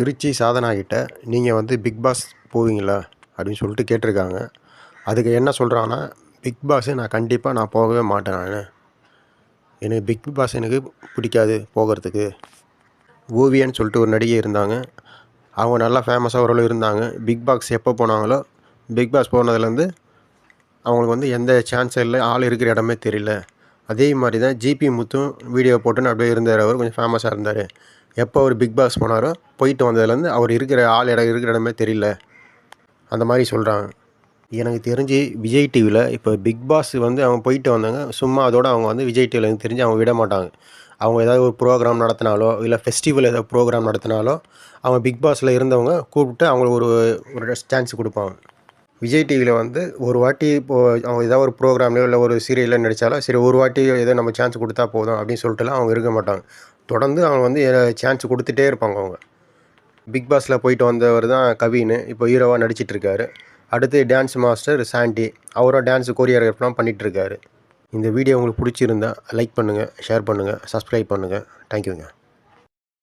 திருச்சி சாதனாகிட்ட நீங்கள் வந்து big pass போவீங்களா? அப்படின்னு சொல்லிட்டு கேட்டிருக்காங்க. அதுக்கு என்ன சொல்கிறாங்கன்னா பிக் பாஸு நான் கண்டிப்பாக நான் போகவே மாட்டேன் நான். எனக்கு பிக் பாஸ் எனக்கு பிடிக்காது போகிறதுக்கு. ஓவியன்னு சொல்லிட்டு ஒரு நடிகை இருந்தாங்க. அவங்க நல்லா ஃபேமஸாக ஓரளவு இருந்தாங்க. பிக் பாஸ் எப்போ போனாங்களோ பிக் பாஸ் போனதுலேருந்து அவங்களுக்கு வந்து எந்த சான்ஸும் இல்லை. ஆள் இருக்கிற இடமே தெரியல. அதே மாதிரி தான் ஜிபி முத்தும் வீடியோ போட்டுன்னு அப்படியே இருந்தார். அவர் கொஞ்சம் ஃபேமஸாக இருந்தார். எப்போ அவர் பிக் பாஸ் போனாரோ போயிட்டு வந்ததுலேருந்து அவர் இருக்கிற ஆள் இடம் இருக்கிற இடமே தெரியல. அந்த மாதிரி சொல்கிறாங்க எனக்கு தெரிஞ்சு விஜய் டிவியில் இப்போ பிக் பாஸ் வந்து அவங்க போயிட்டு வந்தாங்க சும்மா அதோடு அவங்க வந்து விஜய் டிவியில் எனக்கு தெரிஞ்சு அவங்க விட மாட்டாங்க. அவங்க ஏதாவது ஒரு ப்ரோக்ராம் நடத்தினாலோ இல்லை ஃபெஸ்டிவல் ஏதாவது ப்ரோக்ராம் நடத்தினாலோ அவங்க பிக் பாஸில் இருந்தவங்க கூப்பிட்டு அவங்களுக்கு ஒரு ஒரு சான்ஸ் கொடுப்பாங்க. விஜய் டிவியில் வந்து ஒரு வாட்டி இப்போது அவங்க ஏதாவது ஒரு ப்ரோக்ராம்லையோ இல்லை ஒரு சீரியலில் நடித்தாலும் சரி ஒரு வாட்டி ஏதோ நம்ம சான்ஸ் கொடுத்தா போதும் அப்படின்னு சொல்லிட்டுலாம் அவங்க இருக்க மாட்டாங்க. தொடர்ந்து அவங்க வந்து சான்ஸ் கொடுத்துட்டே இருப்பாங்க அவங்க. பிக் பாஸில் போயிட்டு வந்தவர் தான் கவின் இப்போ ஹீரோவாக நடிச்சிட்டு இருக்காரு. அடுத்து டான்ஸ் மாஸ்டர் சாண்டி அவரும் டான்ஸ் கோரியோகிராஃப்லாம் பண்ணிகிட்ருக்காரு இந்த வீடியோ உங்களுக்கு பிடிச்சிருந்தா லைக் பண்ணுங்கள் ஷேர் பண்ணுங்கள் சப்ஸ்கிரைப் பண்ணுங்கள் தேங்க்யூங்க